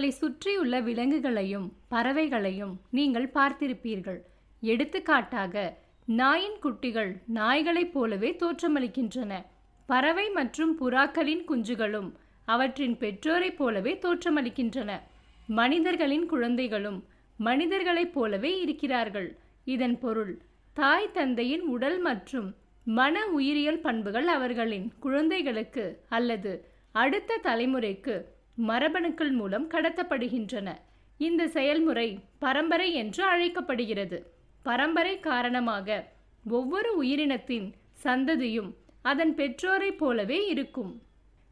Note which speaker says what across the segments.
Speaker 1: உங்களை சுற்றியுள்ள விலங்குகளையும் பறவைகளையும் நீங்கள் பார்த்திருப்பீர்கள். எடுத்துக்காட்டாக நாயின் குட்டிகள் நாய்களைப் போலவே தோற்றமளிக்கின்றன. பறவை மற்றும் புறாக்களின் குஞ்சுகளும் அவற்றின் பெற்றோரைப் போலவே தோற்றமளிக்கின்றன. மனிதர்களின் குழந்தைகளும் மனிதர்களைப் போலவே இருக்கிறார்கள். இதன் பொருள் தாய் தந்தையின் உடல் மற்றும் மன உயிரியல் பண்புகள் அவர்களின் குழந்தைகளுக்கு அல்லது அடுத்த தலைமுறைக்கு மரபணுக்கள் மூலம் கடத்தப்படுகின்றன. இந்த செயல்முறை பரம்பரை என்று அழைக்கப்படுகிறது. பரம்பரை காரணமாக ஒவ்வொரு உயிரினத்தின் சந்ததியும் அதன் பெற்றோரைப் போலவே இருக்கும்.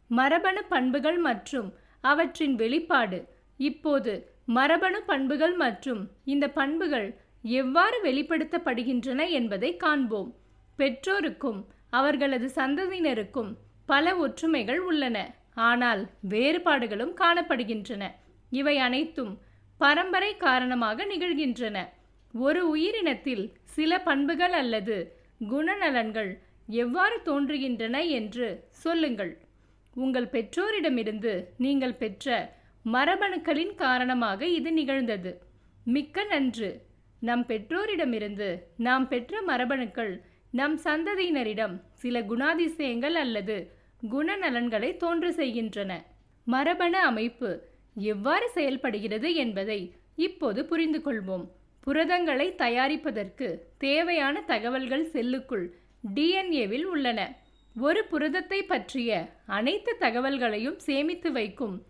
Speaker 1: மரபணு பண்புகள் மற்றும் அவற்றின் வெளிப்பாடு. இப்போது மரபணு பண்புகள் மற்றும் இந்த பண்புகள் எவ்வாறு வெளிப்படுத்தப்படுகின்றன என்பதை காண்போம். பெற்றோருக்கும் அவர்களது சந்ததியினருக்கும் பல ஒற்றுமைகள் உள்ளன. ஆனால் வேறுபாடுகளும் காணப்படுகின்றன. இவை அனைத்தும் பரம்பரை காரணமாக நிகழ்கின்றன. ஒரு உயிரினத்தில் சில பண்புகள் அல்லது குணநலன்கள் எவ்வாறு தோன்றுகின்றன என்று சொல்லுங்கள். உங்கள் பெற்றோரிடமிருந்து நீங்கள் பெற்ற மரபணுக்களின் காரணமாக இது நிகழ்ந்தது. மிக்க நன்று. நம் பெற்றோரிடமிருந்து நாம் பெற்ற மரபணுக்கள் நம் சந்ததியினரிடம் சில குணாதிசயங்கள் அல்லது குணநலன்களை தோன்று செய்கின்றன. மரபணு அமைப்பு எவ்வாறு செயல்படுகிறது என்பதை இப்போது புரிந்து கொள்வோம். புரதங்களை தயாரிப்பதற்கு தேவையான தகவல்கள் செல்லுக்குள் டிஎன்ஏவில் உள்ளன. ஒரு புரதத்தை பற்றிய அனைத்து தகவல்களையும் சேமித்து வைக்கும்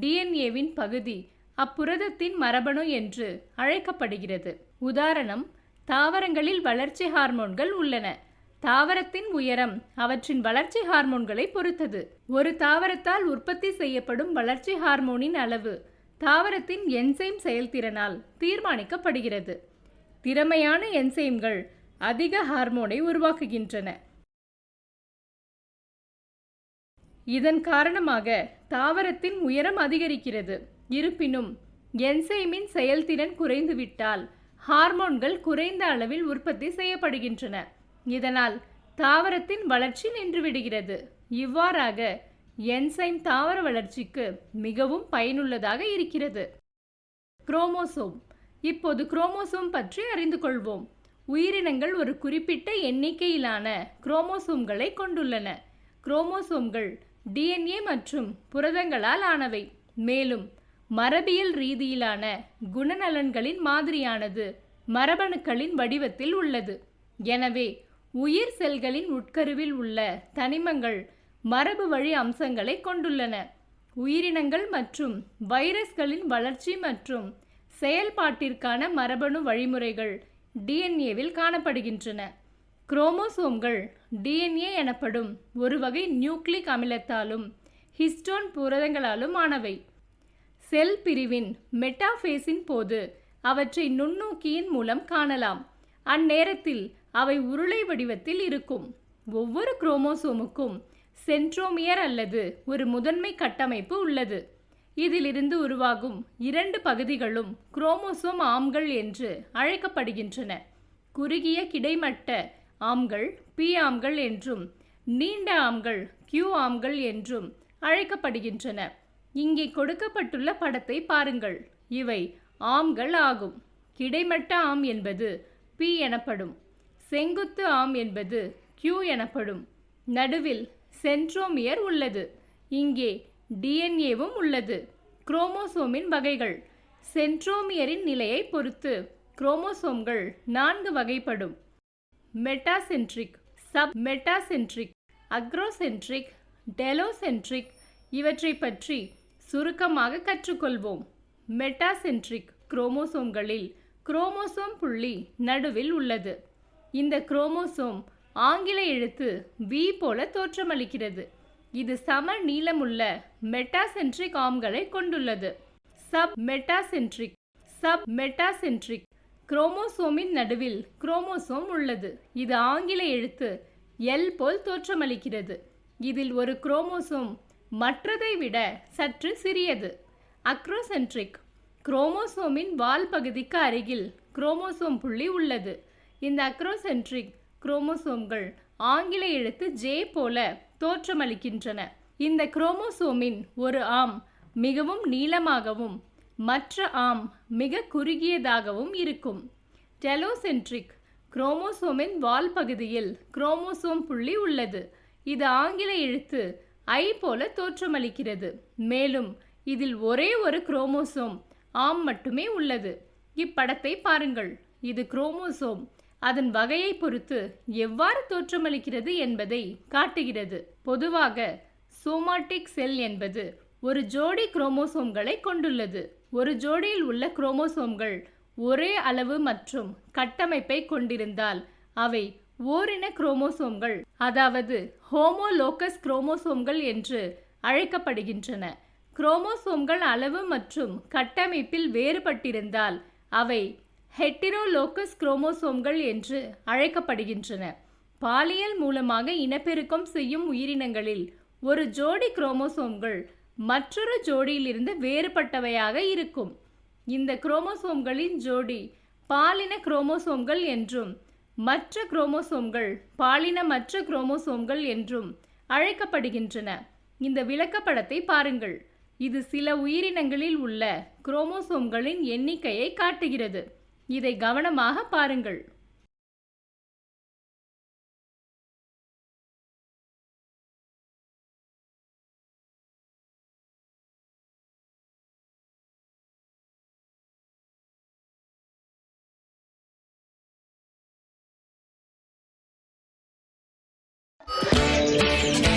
Speaker 1: டிஎன்ஏவின் பகுதி அப்புரதத்தின் மரபணு என்று அழைக்கப்படுகிறது. உதாரணம் தாவரங்களில் வளர்ச்சி ஹார்மோன்கள் உள்ளன. தாவரத்தின் உயரம் அவற்றின் வளர்ச்சி ஹார்மோன்களை பொறுத்தது. ஒரு தாவரத்தால் உற்பத்தி செய்யப்படும் வளர்ச்சி ஹார்மோனின் அளவு தாவரத்தின் என்சைம் செயல்திறனால் தீர்மானிக்கப்படுகிறது. திறமையான என்சைம்கள் அதிக ஹார்மோனை உருவாக்குகின்றன. இதன் காரணமாக தாவரத்தின் உயரம் அதிகரிக்கிறது. இருப்பினும் என்சைமின் செயல்திறன் குறைந்துவிட்டால் ஹார்மோன்கள் குறைந்த அளவில் உற்பத்தி செய்யப்படுகின்றன. இதனால் தாவரத்தின் வளர்ச்சி நின்றுவிடுகிறது. இவ்வாறாக என்சைம் தாவர வளர்ச்சிக்கு மிகவும் பயனுள்ளதாக இருக்கிறது. குரோமோசோம். இப்போது குரோமோசோம் பற்றி அறிந்து கொள்வோம். உயிரினங்கள் ஒரு குறிப்பிட்ட எண்ணிக்கையிலான குரோமோசோம்களை கொண்டுள்ளன. குரோமோசோம்கள் டிஎன்ஏ மற்றும் புரதங்களால் ஆனவை. மேலும் மரபியல் ரீதியிலான குணநலன்களின் மாதிரியானது மரபணுக்களின் வடிவத்தில் உள்ளது. எனவே உயிர் செல்களின் உட்கருவில் உள்ள தனிமங்கள் மரபு வழி அம்சங்களை கொண்டுள்ளன. உயிரினங்கள் மற்றும் வைரஸ்களின் வளர்ச்சி மற்றும் செயல்பாட்டிற்கான மரபணு வழிமுறைகள் டிஎன்ஏவில் காணப்படுகின்றன. குரோமோசோம்கள் டிஎன்ஏ எனப்படும் ஒரு வகை நியூக்ளிக் அமிலத்தாலும் ஹிஸ்டோன் புரதங்களாலும் ஆனவை. செல் பிரிவின் மெட்டாஃபேஸின் போது அவற்றை நுண்ணோக்கியின் மூலம் காணலாம். அந்நேரத்தில் அவை உருளை வடிவத்தில் இருக்கும். ஒவ்வொரு குரோமோசோமுக்கும் சென்ட்ரோமியர் அல்லது ஒரு முதன்மை கட்டமைப்பு உள்ளது. இதிலிருந்து உருவாகும் இரண்டு பகுதிகளும் குரோமோசோம் ஆம்கள் என்று அழைக்கப்படுகின்றன. குறுகிய கிடைமட்ட ஆம்கள் பி ஆம்கள் என்றும் நீண்ட ஆம்கள் கியூ ஆம்கள் என்றும் அழைக்கப்படுகின்றன. இங்கே கொடுக்கப்பட்டுள்ள படத்தை பாருங்கள். இவை ஆம்கள் ஆகும். கிடைமட்ட ஆம் என்பது பி எனப்படும். செங்குத்து ஆம் என்பது கியூ எனப்படும். நடுவில் சென்ட்ரோமியர் உள்ளது. இங்கே டிஎன்ஏவும் உள்ளது. குரோமோசோமின் வகைகள். சென்ட்ரோமியரின் நிலையை பொறுத்து குரோமோசோம்கள் நான்கு வகைப்படும். Metacentric sub metacentric acrocentric telocentric இவற்றை பற்றி சுருக்கமாக கற்றுக்கொள்வோம். மெட்டாசென்ட்ரிக் குரோமோசோம்களில் குரோமோசோம் புள்ளி நடுவில் உள்ளது. இந்த குரோமோசோம் ஆங்கில எழுத்து வி போல தோற்றமளிக்கிறது. இது சம நீளமுள்ள மெட்டாசென்ட்ரிக் ஆம்களை கொண்டுள்ளது. சப் மெட்டாசென்ட்ரிக் சப் மெட்டாசென்ட்ரிக் குரோமோசோமின் நடுவில் குரோமோசோம் உள்ளது. இது ஆங்கில எழுத்து எல் போல் தோற்றமளிக்கிறது. இதில் ஒரு குரோமோசோம் மற்றதை விட சற்று சிறியது. அக்ரோசென்ட்ரிக் குரோமோசோமின் வால் பகுதிக்கு அருகில் குரோமோசோம் புள்ளி உள்ளது. இந்த அக்ரோசென்ட்ரிக் குரோமோசோம்கள் ஆங்கில எழுத்து ஜே போல தோற்றமளிக்கின்றன. இந்த குரோமோசோமின் ஒரு ஆம் மிகவும் நீளமாகவும் மற்ற ஆம் மிக குறுகியதாகவும் இருக்கும். டெலோசென்ட்ரிக் குரோமோசோமின் வால் பகுதியில் குரோமோசோம் புள்ளி உள்ளது. இது ஆங்கில எழுத்து ஐ போல தோற்றமளிக்கிறது. மேலும் இதில் ஒரே ஒரு குரோமோசோம் ஆம் மட்டுமே உள்ளது. இப்படத்தை பாருங்கள். இது குரோமோசோம் அதன் வகையை பொறுத்து எவ்வாறு தோற்றமளிக்கிறது என்பதை காட்டுகிறது. பொதுவாக சோமாட்டிக் செல் என்பது ஒரு ஜோடி குரோமோசோம்களை கொண்டுள்ளது. ஒரு ஜோடியில் உள்ள குரோமோசோம்கள் ஒரே அளவு மற்றும் கட்டமைப்பை கொண்டிருந்தால் அவை ஓரின குரோமோசோம்கள் அதாவது ஹோமோலோக்கஸ் குரோமோசோம்கள் என்று அழைக்கப்படுகின்றன. குரோமோசோம்கள் அளவு மற்றும் கட்டமைப்பில் வேறுபட்டிருந்தால் அவை ஹெட்டிரோலோக்கஸ் குரோமோசோம்கள் என்று அழைக்கப்படுகின்றன. பாலியல் மூலமாக இனப்பெருக்கம் செய்யும் உயிரினங்களில் ஒரு ஜோடி குரோமோசோம்கள் மற்றொரு ஜோடியிலிருந்து வேறுபட்டவையாக இருக்கும். இந்த குரோமோசோம்களின் ஜோடி பாலின குரோமோசோம்கள் என்றும் மற்ற குரோமோசோம்கள் பாலினமற்ற குரோமோசோம்கள் என்றும் அழைக்கப்படுகின்றன. இந்த விளக்கப்படத்தை பாருங்கள். இது சில உயிரினங்களில் உள்ள குரோமோசோம்களின் எண்ணிக்கையை காட்டுகிறது. இதை கவனமாக பாருங்கள் Thank you.